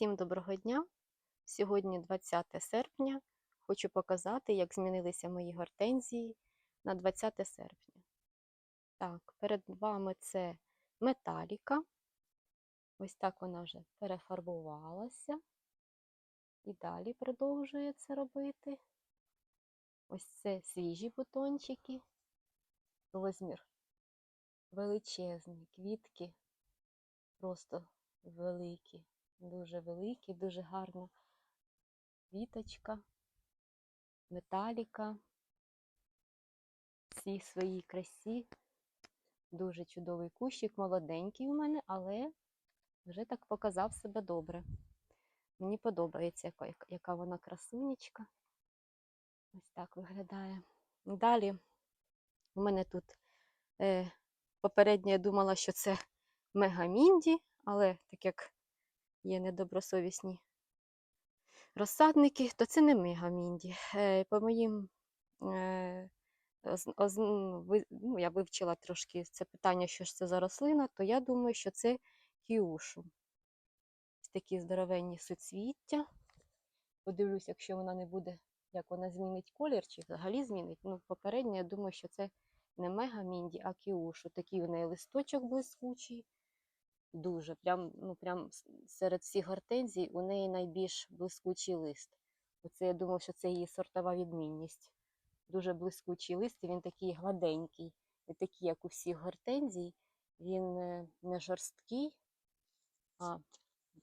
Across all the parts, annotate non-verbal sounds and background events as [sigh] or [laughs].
Всім доброго дня! Сьогодні 20 серпня. Хочу показати, як змінилися мої гортензії на 20 серпня. Так, перед вами це металіка. Ось так вона вже перефарбувалася. І далі продовжує це робити. Ось це свіжі бутончики. Розмір величезний, квітки просто великі, дуже великі, дуже гарна квіточка, металіка. Всій своїй красі. Дуже чудовий кущик, молоденький у мене, але вже так показав себе добре. Мені подобається, яка, яка вона красунечка. Ось так виглядає. Далі у мене тут е, попередньо я думала, що це мегамінді, але так як є недобросовісні розсадники, то це не мегамінді. Е, по моїм е, ну, ну, я вивчила трошки це питання, що ж це за рослина, то я думаю, що це кіушу. Такі здоровенні суцвіття. Подивлюсь, якщо вона не буде, як вона змінить колір, чи взагалі змінить. Ну, попередньо, я думаю, що це не мегамінді, а кіушу. Такий у неї листочок блискучий. Дуже. Прям, ну, прям серед всіх гортензій у неї найбільш блискучий лист. Оце я думаю, що це її сортова відмінність. Дуже блискучий лист, і він такий гладенький. Не такий, як у всіх гортензій. Він е, не жорсткий, а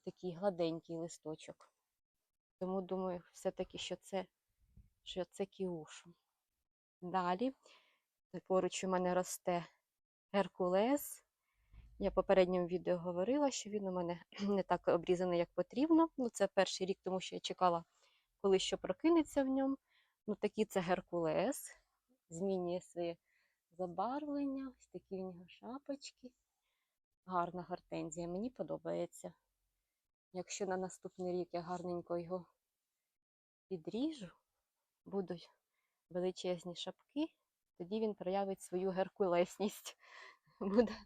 такий гладенький листочок. Тому думаю, все-таки, що це, що це кіушу. Далі поруч у мене росте Геркулес. Я в попередньому відео говорила, що він у мене [clears throat] не так обрізаний, як потрібно. Ну, це перший рік, тому що я чекала, коли що прокинеться в ньому. Ну, такий це Геркулес. Змінює своє забарвлення. Ось такі в нього шапочки. Гарна гортензія, мені подобається. Якщо на наступний рік я гарненько його підріжу, будуть величезні шапки, тоді він проявить свою геркулесність. [laughs] Буде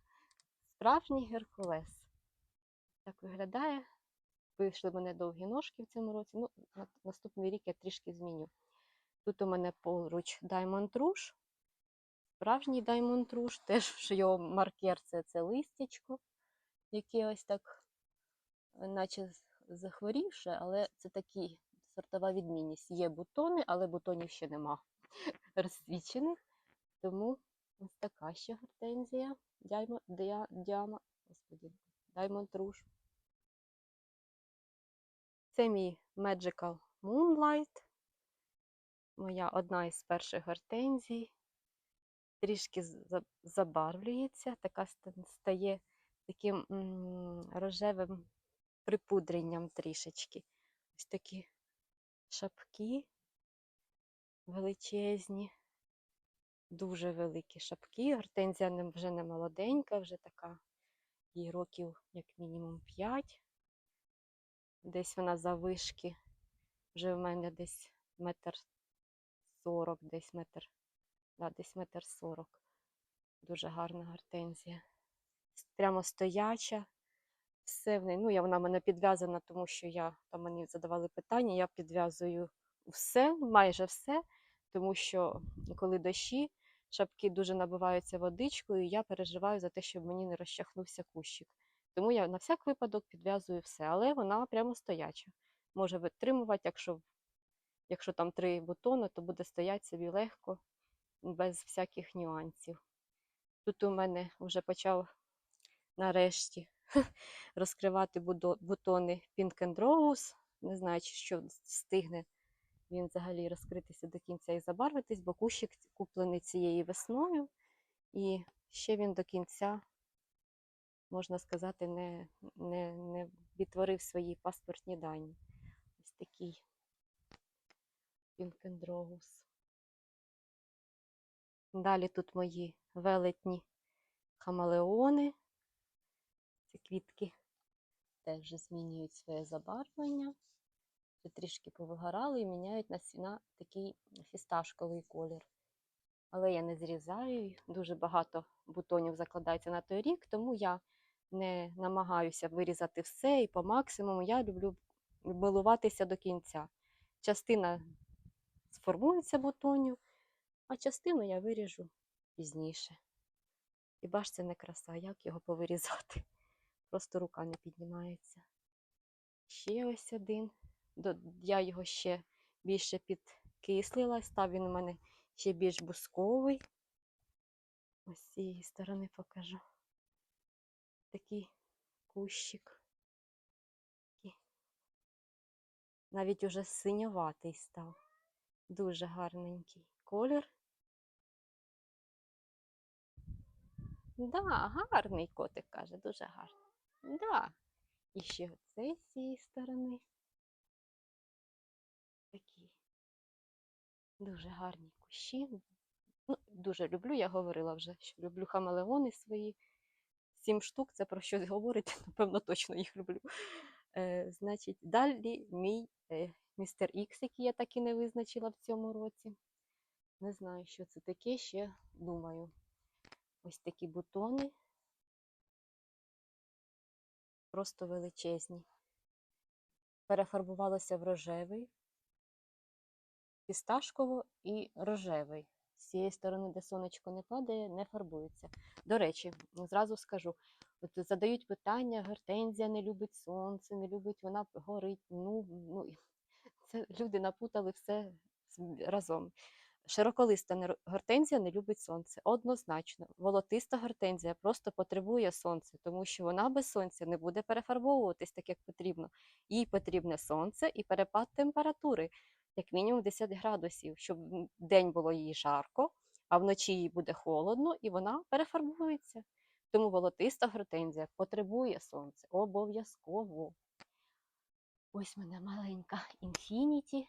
справжній геркулес. Так виглядає. Вийшли в мене довгі ножки в цьому році. Ну, на наступний рік я трішки зміню. Тут у мене поруч Diamond Rouge. Справжній Diamond Rouge, [laughs] теж його маркер це, це листячко, яке ось так, е, наче захворівше, але це такі сортова відмінність. Є бутони, але бутонів ще нема [laughs] розсвічених. Тому ось така ще гортензія. Дяймо, дя, дяма, господи, Diamond Rouge. Це мій Magical Moonlight. Моя одна із перших гортензій. Трішки забарвлюється, така стає таким рожевим припудренням трішечки. Ось такі шапки величезні, дуже великі шапки. Гортензія вже не молоденька, вже така, їй років як мінімум 5. Десь вона завишки, вже в мене десь метр сорок, десь метр, да, десь метр сорок. Дуже гарна гортензія. Прямо стояча. Все в неї. Ну, я, вона в мене підв'язана, тому що я там мені задавали питання, я підв'язую все, майже все, тому що коли дощі, шапки дуже набиваються водичкою, і я переживаю за те, щоб мені не розчахнувся кущик. Тому я на всяк випадок підв'язую все, але вона прямо стояча. Може витримувати, якщо, якщо там три бутони, то буде стояти собі легко, без всяких нюансів. Тут у мене вже почав нарешті [laughs] розкривати бутони Pink and Rose. Не знаю, що встигне він взагалі розкритися до кінця і забарвитись, бо кущик куплений цією весною, і ще він до кінця, можна сказати, не, не, не відтворив свої паспортні дані. Ось такий Rose. Далі тут мої велетні хамелеони. Ці квітки теж змінюють своє забарвлення. Трішки повигорали і міняють на, на такий фісташковий колір. Але я не зрізаю, дуже багато бутонів закладається на той рік, тому я не намагаюся вирізати все і по максимуму. Я люблю милуватися до кінця. Частина сформується бутонів, а частину я виріжу пізніше. Хіба ж це не краса, як його повирізати? Просто рука не піднімається. Ще ось один. Я його ще більше підкислила, став він у мене ще більш бусковий. Ось з цієї сторони покажу. Такий кущик. Навіть уже синьоватий став. Дуже гарненький колір. Да, гарний котик каже, дуже гарний. Да. І ще оцей з цієї сторони. Дуже гарні кущі. Ну, дуже люблю, я говорила вже, що люблю хамелеони свої. Сім штук, це про щось говорить, [laughs] напевно, точно їх люблю. Е, значить, далі мій е, містер Ікс, який я так і не визначила в цьому році. Не знаю, що це таке, ще думаю. Ось такі бутони. Просто величезні. Перефарбувалося в рожевий, фісташково і рожевий. З цієї сторони, де сонечко не падає, не фарбується. До речі, зразу скажу: от задають питання, гортензія не любить сонце, не любить, вона горить. Ну, ну [laughs] це люди напутали все разом. Широколиста гортензія не любить сонце. Однозначно. Волотиста гортензія просто потребує сонця, тому що вона без сонця не буде перефарбовуватись так, як потрібно. Їй потрібне сонце і перепад температури, як мінімум 10 градусів, щоб день було їй жарко, а вночі їй буде холодно, і вона перефарбується. Тому волотиста гортензія потребує сонця обов'язково. Ось мене маленька інфініті.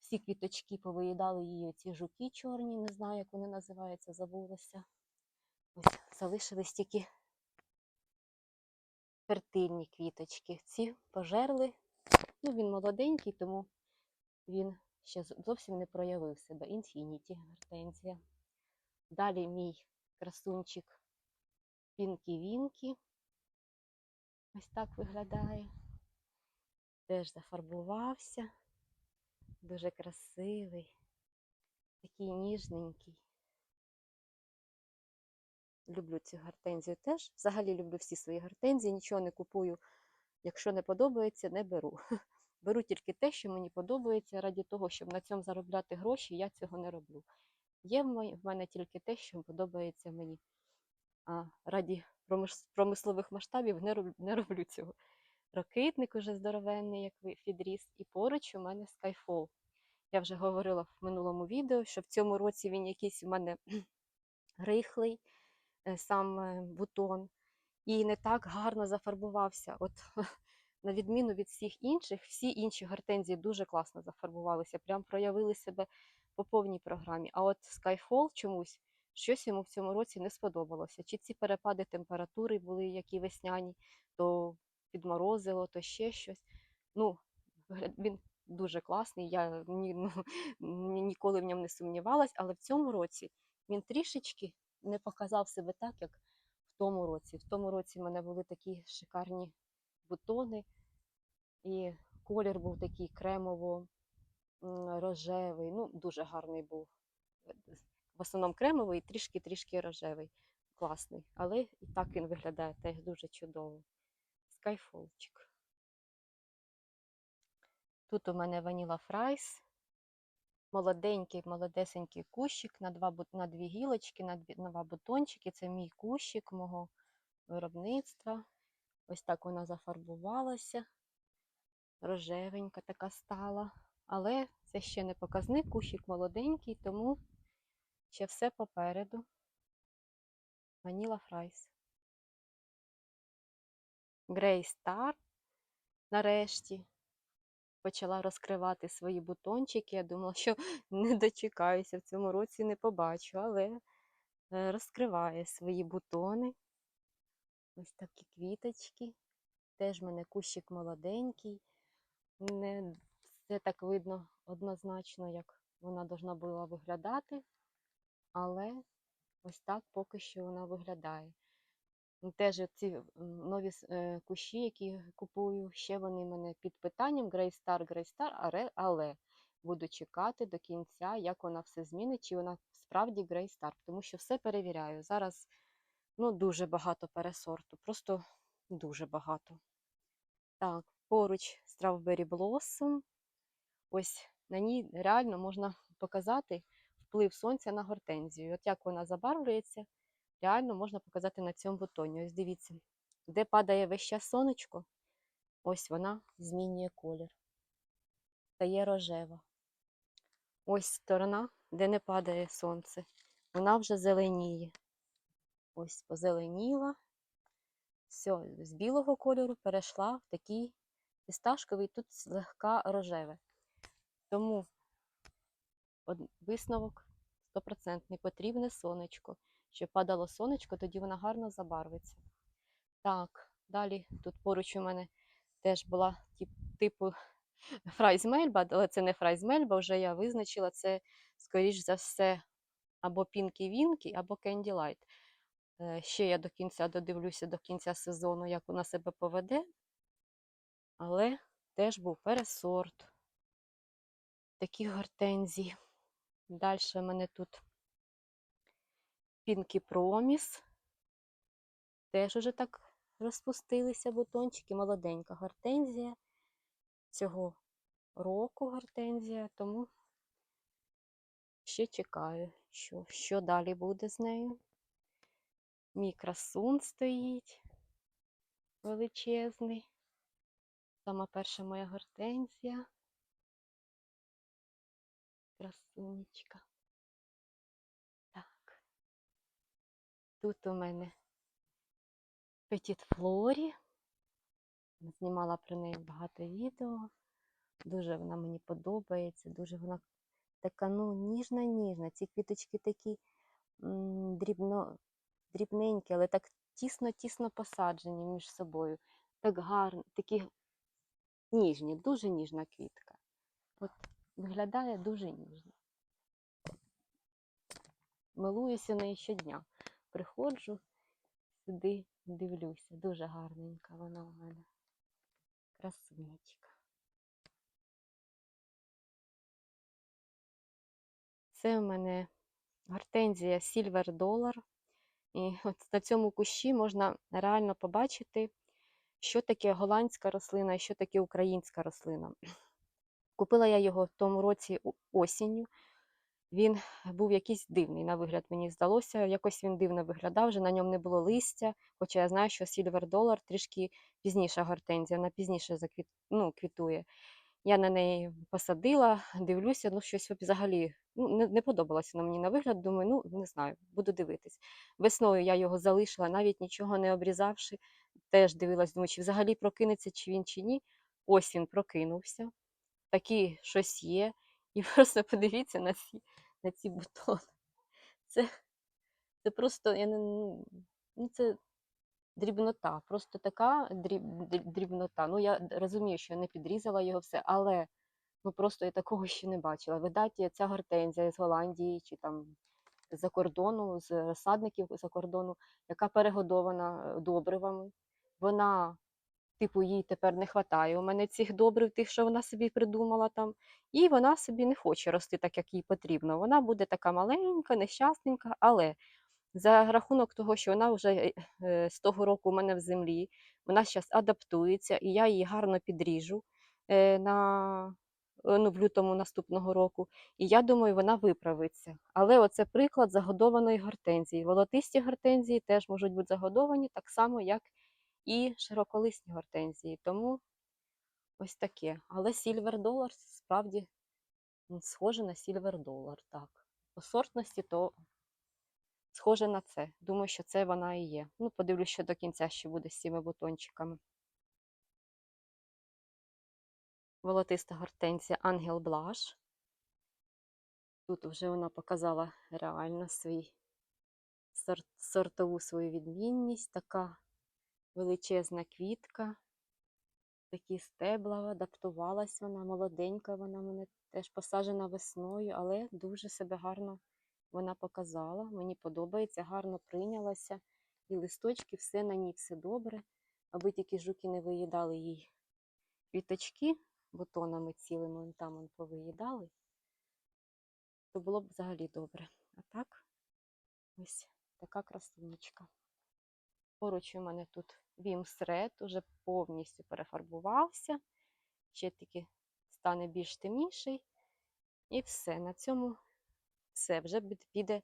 Всі квіточки повиїдали її оці жуки чорні, не знаю, як вони називаються, забулася. Ось залишились тільки фертильні квіточки. Ці пожерли. Ну, він молоденький, тому він ще зовсім не проявив себе. Інфініті гортензія. Далі мій красунчик Пінкі Вінкі. Ось так виглядає. Теж зафарбувався. Дуже красивий, такий ніжненький. Люблю цю гортензію теж. Взагалі люблю всі свої гортензії, нічого не купую. Якщо не подобається, не беру. [laughs] Беру тільки те, що мені подобається, раді того, щоб на цьому заробляти гроші, я цього не роблю. Є в мене тільки те, що подобається мені. А раді промислових масштабів не роблю, не роблю цього. Ракитник уже здоровенний, як ви і поруч у мене Skyfall. Я вже говорила в минулому відео, що в цьому році він якийсь у мене [clears throat] рихлий, е, сам е, бутон, і не так гарно зафарбувався. От [laughs] на відміну від всіх інших, всі інші гортензії дуже класно зафарбувалися, прям проявили себе по повній програмі. А от Skyfall чомусь щось йому в цьому році не сподобалося. Чи ці перепади температури були які весняні, то підморозило, то ще щось. Ну, він дуже класний. Я ні, ну, ні- ніколи в ньому не сумнівалась, але в цьому році він трішечки не показав себе так, як в тому році. В тому році в мене були такі шикарні бутони, і колір був такий кремово-рожевий. Ну, дуже гарний був. В основному кремовий трішки-трішки рожевий. Класний. Але і так він виглядає теж дуже чудово. Скайфолчик. Тут у мене ваніла фрайс. Молоденький, молодесенький кущик на, два, на дві гілочки, на два бутончики. Це мій кущик мого виробництва. Ось так вона зафарбувалася. Рожевенька така стала. Але це ще не показник, кущик молоденький, тому ще все попереду. Ваніла фрайс. Грей Стар нарешті почала розкривати свої бутончики. Я думала, що [laughs] не дочекаюся, в цьому році не побачу, але е, розкриває свої бутони. Ось такі квіточки. Теж в мене кущик молоденький. Не все так видно однозначно, як вона должна була виглядати. Але ось так поки що вона виглядає. Теж ці нові е, кущі, які купую, ще вони мене під питанням Грейстар, Грейстар, але буду чекати до кінця, як вона все змінить, чи вона справді Грейстар, тому що все перевіряю. Зараз ну, дуже багато пересорту, просто дуже багато. Так, поруч Strawberry Blossom. Ось на ній реально можна показати вплив сонця на гортензію. От як вона забарвлюється, реально можна показати на цьому бутоні. Ось дивіться, де падає весь час сонечко, ось вона змінює колір. Стає рожева. Ось сторона, де не падає сонце, вона вже зеленіє. Ось позеленіла. Все, з білого кольору перейшла в такий фісташковий, тут злегка рожеве. Тому висновок 100% потрібне сонечко. Щоб падало сонечко, тоді вона гарно забарвиться. Так, далі тут поруч у мене теж була тип, типу [laughs] фрайз мельба, але це не фрайз мельба, вже я визначила це, скоріш за все, або Пінкі Вінкі, або Кенді Лайт. Е, Ще я до кінця додивлюся до кінця сезону, як вона себе поведе. Але теж був пересорт таких гортензій. Далі в мене тут Пінкі Проміс. Теж уже так розпустилися бутончики. Молоденька гортензія. Цього року гортензія, тому ще чекаю, що, що далі буде з нею. Мій красун стоїть величезний. Сама перша моя гортензія. Красунечка. Так. Тут у мене Петіт Флорі. Знімала про неї багато відео. Дуже вона мені подобається, дуже вона така, ну, ніжна-ніжна. Ці квіточки такі дрібно, дрібненькі, але так тісно-тісно посаджені між собою. Так гарно, такі ніжні, дуже ніжна квітка. От виглядає дуже ніжно. Милуюся нею щодня. Приходжу сюди, дивлюся. Дуже гарненька вона у мене. Красунечка. Це у мене гортензія Silver Dollar. І от на цьому кущі можна реально побачити, що таке голландська рослина і що таке українська рослина. Купила я його в тому році осінню. Він був якийсь дивний на вигляд, мені здалося. Якось він дивно виглядав, вже на ньому не було листя. Хоча я знаю, що Dollar трішки пізніша гортензія, вона пізніше заквіт... ну, квітує. Я на неї посадила, дивлюся, ну щось взагалі ну, не, не подобалося на мені на вигляд. Думаю, ну не знаю, буду дивитись. Весною я його залишила, навіть нічого не обрізавши. Теж дивилась, думаю, чи взагалі прокинеться, чи він чи ні. Ось він прокинувся. Такі щось є. І [laughs] просто подивіться на ці, на ці бутони. Це, це просто, я не, ну, це дрібнота, просто така дріб, дріб- дрібнота. Ну, я розумію, що я не підрізала його все, але ну, просто я такого ще не бачила. Видать, ця гортензія з Голландії чи там з-за кордону, з розсадників за кордону, яка перегодована е, добривами. Вона, типу, їй тепер не вистачає. У мене цих добрив, тих, що вона собі придумала там, і вона собі не хоче рости так, як їй потрібно. Вона буде така маленька, нещасненька, але за рахунок того, що вона вже е, з того року у мене в землі, вона зараз адаптується, і я її гарно підріжу е, на, е, ну, в лютому наступного року. І я думаю, вона виправиться. Але оце приклад загодованої гортензії. Волотисті гортензії теж можуть бути загодовані так само, як і широколисні гортензії. Тому ось таке. Але Silver Dollar справді схоже на Silver Dollar. Так. По сортності то схоже на це. Думаю, що це вона і є. Ну, подивлюсь, що до кінця ще буде з цими бутончиками. Волотиста гортензія Ангел Блаш. Тут вже вона показала реально свій сорт, сортову свою відмінність. Така величезна квітка, такі стебла, адаптувалась вона, молоденька, вона мене теж посаджена весною, але дуже себе гарно вона показала. Мені подобається, гарно прийнялася. і листочки, все на ній, все добре. Аби тільки жуки не виїдали їй квіточки, бутонами цілими вон там вон повиїдали, то було б взагалі добре. А так, ось така красунечка. Поруч у мене тут вімсред, уже повністю перефарбувався. Ще тільки стане більш темніший. І все. На цьому все. Вже піде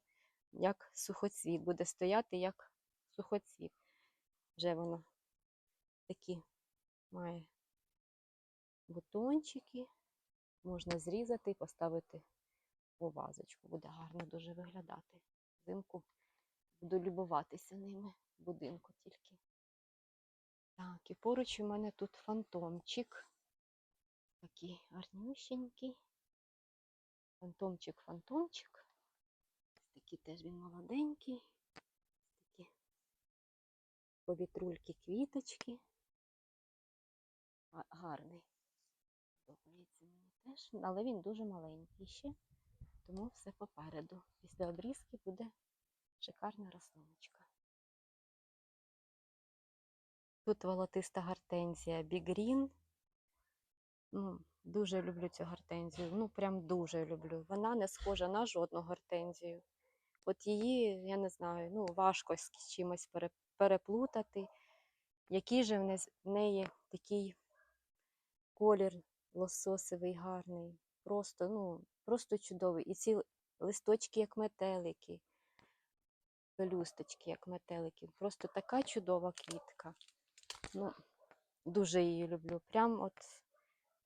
як сухоцвіт, буде стояти як сухоцвіт. Вже воно такі має бутончики. Можна зрізати і поставити у вазочку. Буде гарно дуже виглядати. Взимку буду любуватися ними будинку тільки. Так, і поруч у мене тут фантомчик. Такий гарнющенький. Фантомчик, Такий теж він молоденький. Такі повітрульки, квіточки. Гарний. Подобається мені теж, але він дуже маленький ще, тому все попереду. Після обрізки буде шикарна рослиночка. Тут волотиста гортензія Green. Ну, дуже люблю цю гортензію. Ну, прям дуже люблю. Вона не схожа на жодну гортензію. От її, я не знаю, ну, важко з чимось переплутати. Який же в неї такий колір лососовий гарний. Просто, ну, просто чудовий. І ці листочки, як метелики, пелюсточки, як метелики. Просто така чудова квітка. Ну, дуже її люблю. Прям от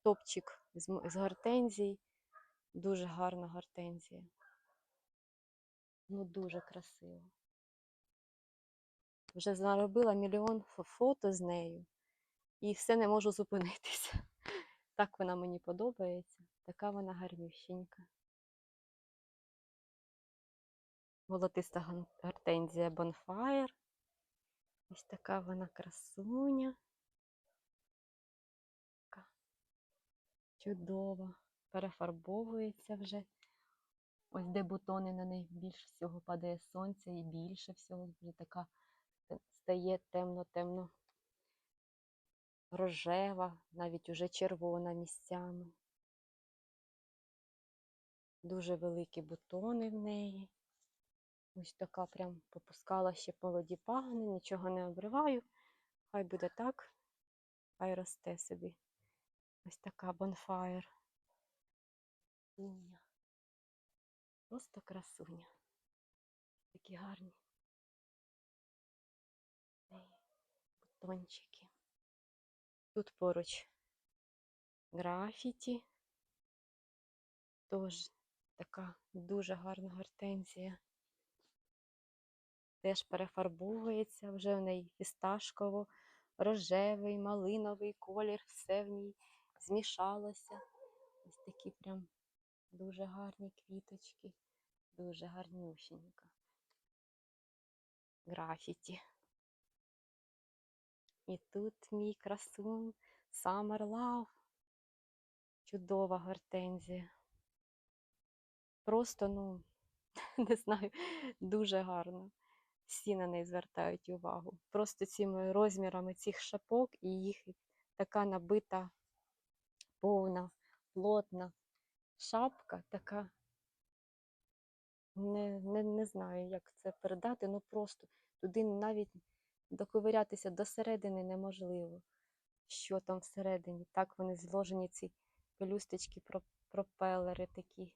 топчик з гортензій. Дуже гарна гортензія. Ну, дуже красиво. Вже заробила мільйон фото з нею. І все не можу зупинитися. [laughs] Так вона мені подобається. Така вона гарнющенька. Волотиста гортензія Bonfire. Ось така вона красуня. Чудова. Перефарбовується вже. Ось де бутони на них більше всього падає сонце і більше всього вже така стає темно-темно рожева, навіть уже червона місцями. Дуже великі бутони в неї. Ось така прям попускала ще молоді пагони, нічого не обриваю. Хай буде так, хай росте собі. Ось така бонфаєр. Просто красуня. Такі гарні. Бутончики. Тут поруч графіті. Тож така дуже гарна гортензія. Теж перефарбовується, вже в неї фісташково, рожевий, малиновий колір, все в ній змішалося. Ось такі прям дуже гарні квіточки, дуже гарнюсінька. Графіті. І тут мій красун Summer Love. Чудова гортензія. Просто, ну, [laughs] не знаю, дуже гарно. Всі на неї звертають увагу. Просто цими розмірами цих шапок і їх така набита, повна, плотна шапка, така. Не, не, не знаю, як це передати, ну просто туди навіть доковирятися до середини неможливо. Що там всередині? Так вони зложені, ці пелюсточки, пропелери такі.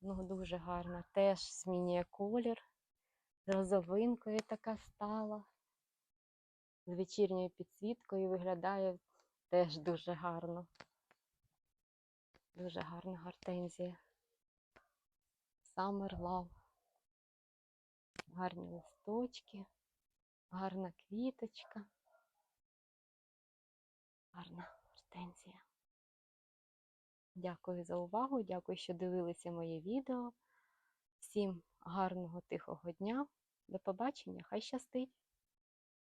Ну, дуже гарна. Теж змінює колір. З розовинкою така стала. З вечірньою підсвіткою виглядає теж дуже гарно. Дуже гарна гортензія. Summer Love. Гарні листочки, гарна квіточка. Гарна гортензія. Дякую за увагу, дякую, що дивилися моє відео. Всім гарного тихого дня. До побачення, хай щастить!